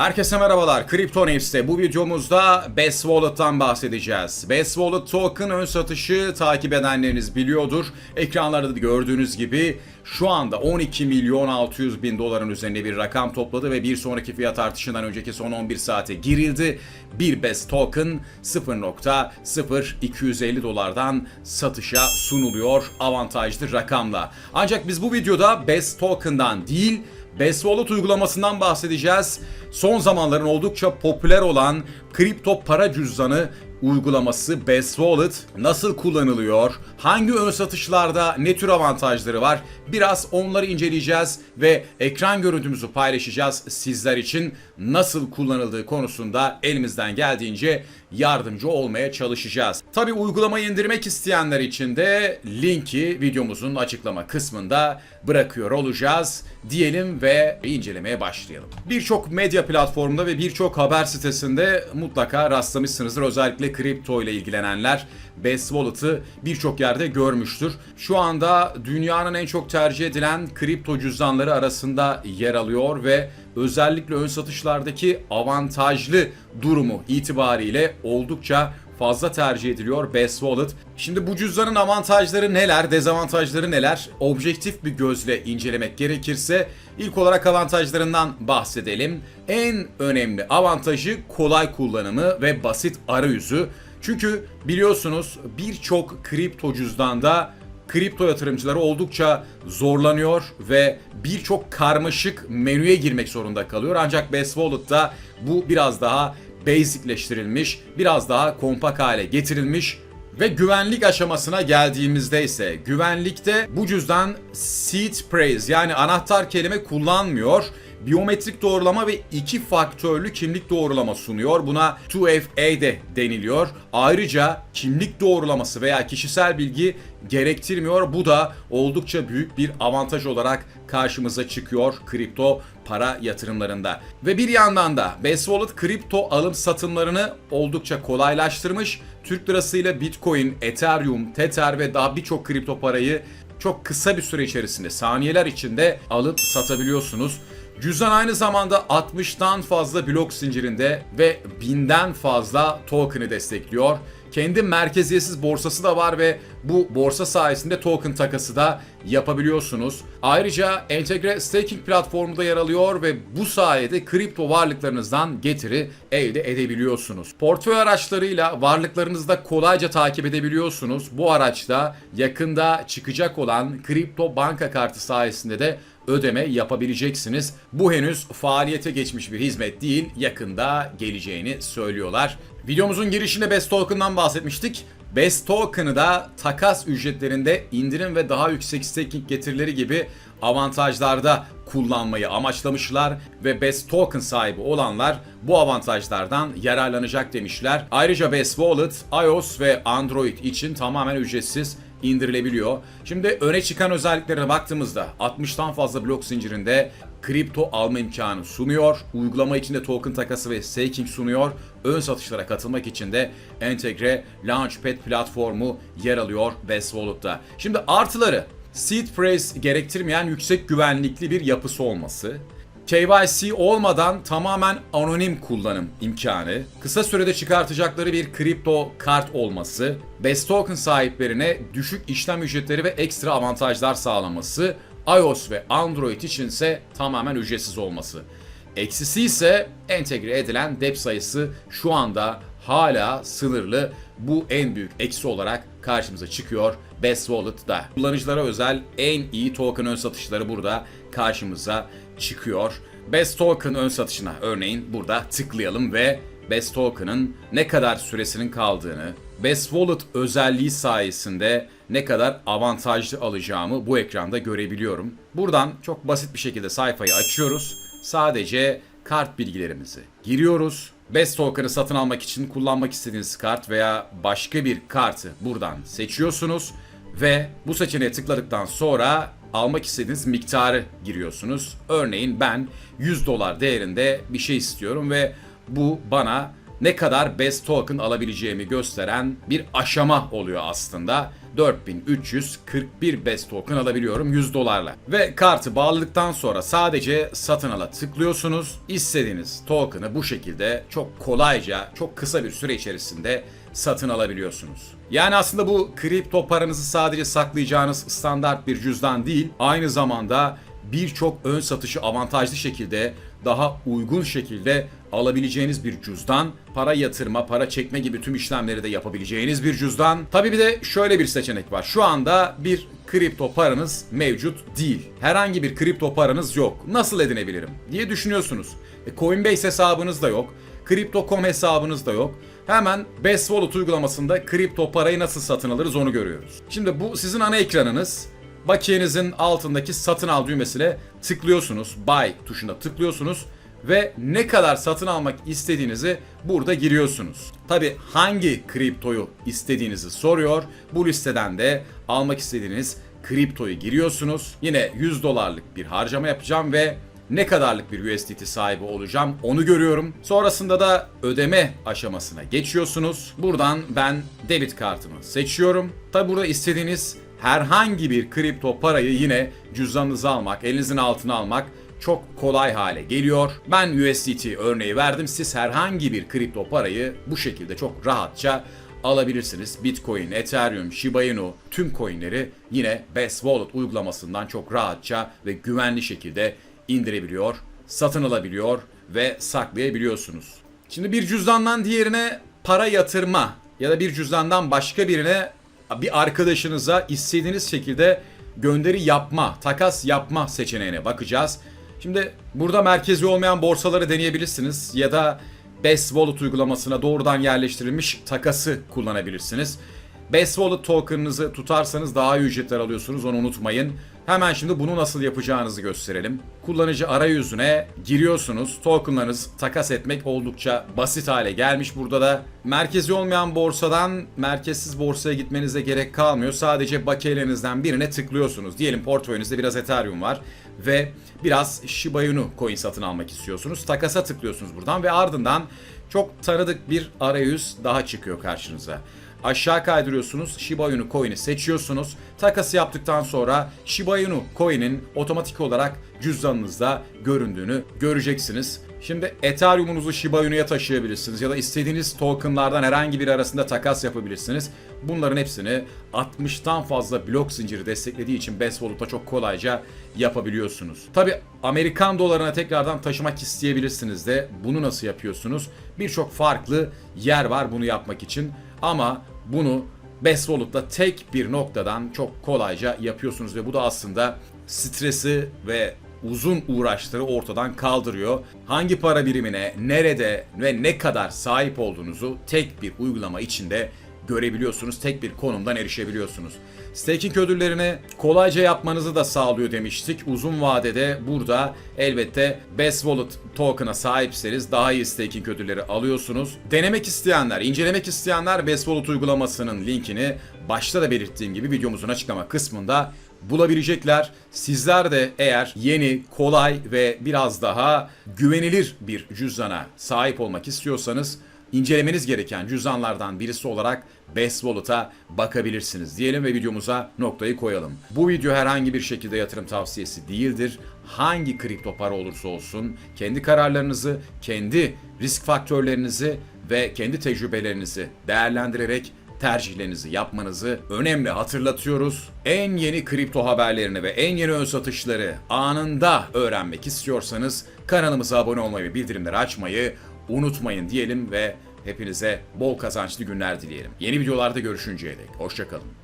Herkese merhabalar. Crypto News'te bu videomuzda Best Wallet'tan bahsedeceğiz. Best Wallet token ön satışı takip edenleriniz biliyordur. Ekranlarda da gördüğünüz gibi şu anda 12 milyon 600 bin doların üzerinde bir rakam topladı ve bir sonraki fiyat artışından önceki son 11 saate girildi. Bir Best Token 0.0250 dolardan satışa sunuluyor avantajlı rakamla. Ancak biz bu videoda Best Token'dan değil Best Wallet uygulamasından bahsedeceğiz. Son zamanların oldukça popüler olan kripto para cüzdanı uygulaması Best Wallet nasıl kullanılıyor? Hangi ön satışlarda ne tür avantajları var? Biraz onları inceleyeceğiz ve ekran görüntümüzü paylaşacağız sizler için nasıl kullanıldığı konusunda elimizden geldiğince yardımcı olmaya çalışacağız. Tabi uygulamayı indirmek isteyenler için de linki videomuzun açıklama kısmında bırakıyor olacağız diyelim ve incelemeye başlayalım. Birçok medya platformunda ve birçok haber sitesinde mutlaka rastlamışsınızdır. Özellikle kripto ile ilgilenenler Best Wallet'ı birçok yerde görmüştür. Şu anda dünyanın en çok tercih edilen kripto cüzdanları arasında yer alıyor ve özellikle ön satışlardaki avantajlı durumu itibariyle oldukça fazla tercih ediliyor Best Wallet. Şimdi bu cüzdanın avantajları neler, dezavantajları neler? Objektif bir gözle incelemek gerekirse ilk olarak avantajlarından bahsedelim. En önemli avantajı kolay kullanımı ve basit arayüzü. Çünkü biliyorsunuz birçok kripto cüzdanda kripto yatırımcıları oldukça zorlanıyor ve birçok karmaşık menüye girmek zorunda kalıyor. Ancak Best Wallet'ta bu biraz daha basicleştirilmiş, biraz daha kompak hale getirilmiş ve güvenlik aşamasına geldiğimizde ise güvenlikte bu cüzdan seed phrase yani anahtar kelime kullanmıyor. Biyometrik doğrulama ve iki faktörlü kimlik doğrulama sunuyor. Buna 2FA de deniliyor. Ayrıca kimlik doğrulaması veya kişisel bilgi gerektirmiyor. Bu da oldukça büyük bir avantaj olarak karşımıza çıkıyor kripto para yatırımlarında. Ve bir yandan da Best Wallet kripto alım satımlarını oldukça kolaylaştırmış. Türk lirasıyla Bitcoin, Ethereum, Tether ve daha birçok kripto parayı çok kısa bir süre içerisinde saniyeler içinde alıp satabiliyorsunuz. Cüzdan aynı zamanda 60'tan fazla blok zincirinde ve 1000'den fazla token'ı destekliyor. Kendi merkeziyetsiz borsası da var ve bu borsa sayesinde token takası da yapabiliyorsunuz. Ayrıca entegre staking platformu da yer alıyor ve bu sayede kripto varlıklarınızdan getiri elde edebiliyorsunuz. Portföy araçlarıyla varlıklarınızı da kolayca takip edebiliyorsunuz. Bu araçta yakında çıkacak olan kripto banka kartı sayesinde de ödeme yapabileceksiniz. Bu henüz faaliyete geçmiş bir hizmet değil, yakında geleceğini söylüyorlar. Videomuzun girişinde Best Token'dan bahsetmiştik. Best Token'ı da takas ücretlerinde indirim ve daha yüksek staking getirileri gibi avantajlarda kullanmayı amaçlamışlar ve Best Token sahibi olanlar bu avantajlardan yararlanacak demişler. Ayrıca Best Wallet iOS ve Android için tamamen ücretsiz indirilebiliyor. Şimdi öne çıkan özelliklerine baktığımızda 60'tan fazla blok zincirinde kripto alma imkanı sunuyor. Uygulama içinde token takası ve staking sunuyor. Ön satışlara katılmak için de entegre Launchpad platformu yer alıyor Best Wallet'ta. Şimdi artıları seed phrase gerektirmeyen yüksek güvenlikli bir yapısı olması, KYC olmadan tamamen anonim kullanım imkanı, kısa sürede çıkartacakları bir kripto kart olması, Best Token sahiplerine düşük işlem ücretleri ve ekstra avantajlar sağlaması, iOS ve Android içinse tamamen ücretsiz olması. Eksisi ise entegre edilen dep sayısı şu anda hala sınırlı. Bu en büyük eksi olarak karşımıza çıkıyor Best Wallet'da. Kullanıcılara özel en iyi token ön satışları burada karşımıza çıkıyor. Best Token ön satışına örneğin burada tıklayalım ve Best Token'ın ne kadar süresinin kaldığını, Best Wallet özelliği sayesinde ne kadar avantajlı alacağımı bu ekranda görebiliyorum. Buradan çok basit bir şekilde sayfayı açıyoruz. Sadece kart bilgilerimizi giriyoruz. Best Token'ı satın almak için kullanmak istediğiniz kart veya başka bir kartı buradan seçiyorsunuz ve bu seçeneğe tıkladıktan sonra almak istediğiniz miktarı giriyorsunuz. Örneğin ben 100 dolar değerinde bir şey istiyorum ve bu bana ne kadar best token alabileceğimi gösteren bir aşama oluyor aslında. 4341 best token alabiliyorum 100 dolarla. Ve kartı bağladıktan sonra sadece satın ala tıklıyorsunuz. İstediğiniz token'ı bu şekilde çok kolayca, çok kısa bir süre içerisinde satın alabiliyorsunuz. Yani aslında bu kripto paranızı sadece saklayacağınız standart bir cüzdan değil, aynı zamanda birçok ön satışı avantajlı şekilde daha uygun şekilde alabileceğiniz bir cüzdan, para yatırma, para çekme gibi tüm işlemleri de yapabileceğiniz bir cüzdan. Tabii bir de şöyle bir seçenek var. Şu anda bir kripto paranız mevcut değil. Herhangi bir kripto paranız yok. Nasıl edinebilirim diye düşünüyorsunuz. E, Coinbase hesabınız da yok. Crypto.com hesabınız da yok. Hemen Best Wallet uygulamasında kripto parayı nasıl satın alırız onu görüyoruz. Şimdi bu sizin ana ekranınız. Bakiyenizin altındaki satın al düğmesine tıklıyorsunuz. Buy tuşuna tıklıyorsunuz ve ne kadar satın almak istediğinizi burada giriyorsunuz. Tabi hangi kriptoyu istediğinizi soruyor. Bu listeden de almak istediğiniz kriptoyu giriyorsunuz. Yine 100 dolarlık bir harcama yapacağım ve ne kadarlık bir USDT sahibi olacağım onu görüyorum. Sonrasında da ödeme aşamasına geçiyorsunuz. Buradan ben debit kartımı seçiyorum. Tabi burada istediğiniz herhangi bir kripto parayı yine cüzdanınıza almak, elinizin altına almak çok kolay hale geliyor. Ben USDT örneği verdim. Siz herhangi bir kripto parayı bu şekilde çok rahatça alabilirsiniz. Bitcoin, Ethereum, Shiba Inu tüm coinleri yine Best Wallet uygulamasından çok rahatça ve güvenli şekilde indirebiliyor, satın alabiliyor ve saklayabiliyorsunuz. Şimdi bir cüzdandan diğerine para yatırma ya da bir cüzdandan başka birine bir arkadaşınıza istediğiniz şekilde gönderi yapma, takas yapma seçeneğine bakacağız. Şimdi burada merkezi olmayan borsaları deneyebilirsiniz ya da Best Wallet uygulamasına doğrudan yerleştirilmiş takası kullanabilirsiniz. Best Wallet token'ınızı tutarsanız daha iyi ücretler alıyorsunuz onu unutmayın. Hemen şimdi bunu nasıl yapacağınızı gösterelim. Kullanıcı arayüzüne giriyorsunuz. Tokenlarınız takas etmek oldukça basit hale gelmiş burada da. Merkezi olmayan borsadan merkezsiz borsaya gitmenize gerek kalmıyor. Sadece bakiyelerinizden birine tıklıyorsunuz. Diyelim portföyünüzde biraz Ethereum var ve biraz Shiba Inu coin satın almak istiyorsunuz. Takasa tıklıyorsunuz buradan ve ardından çok tanıdık bir arayüz daha çıkıyor karşınıza. Aşağı kaydırıyorsunuz. Shiba Inu coin'i seçiyorsunuz. Takası yaptıktan sonra Shiba Inu coin'in otomatik olarak cüzdanınızda göründüğünü göreceksiniz. Şimdi Ethereum'unuzu Shiba Inu'ya taşıyabilirsiniz ya da istediğiniz tokenlardan herhangi biri arasında takas yapabilirsiniz. Bunların hepsini 60'tan fazla blok zinciri desteklediği için Best Wallet'ta çok kolayca yapabiliyorsunuz. Tabi Amerikan dolarına tekrardan taşımak isteyebilirsiniz de bunu nasıl yapıyorsunuz? Birçok farklı yer var bunu yapmak için ama bunu Best Wallet'ta tek bir noktadan çok kolayca yapıyorsunuz ve bu da aslında stresi ve uzun uğraşları ortadan kaldırıyor. Hangi para birimine, nerede ve ne kadar sahip olduğunuzu tek bir uygulama içinde görebiliyorsunuz. Tek bir konumdan erişebiliyorsunuz. Staking ödüllerini kolayca yapmanızı da sağlıyor demiştik. Uzun vadede burada elbette Best Wallet token'a sahipseniz daha iyi staking ödülleri alıyorsunuz. Denemek isteyenler, incelemek isteyenler Best Wallet uygulamasının linkini başta da belirttiğim gibi videomuzun açıklama kısmında bulabilecekler. Sizler de eğer yeni, kolay ve biraz daha güvenilir bir cüzdana sahip olmak istiyorsanız incelemeniz gereken cüzdanlardan birisi olarak Best Wallet'a bakabilirsiniz diyelim ve videomuza noktayı koyalım. Bu video herhangi bir şekilde yatırım tavsiyesi değildir. Hangi kripto para olursa olsun kendi kararlarınızı, kendi risk faktörlerinizi ve kendi tecrübelerinizi değerlendirerek tercihlerinizi yapmanızı önemli hatırlatıyoruz. En yeni kripto haberlerini ve en yeni ön satışları anında öğrenmek istiyorsanız kanalımıza abone olmayı ve bildirimleri açmayı unutmayın diyelim ve hepinize bol kazançlı günler dileyelim. Yeni videolarda görüşünceye dek hoşçakalın.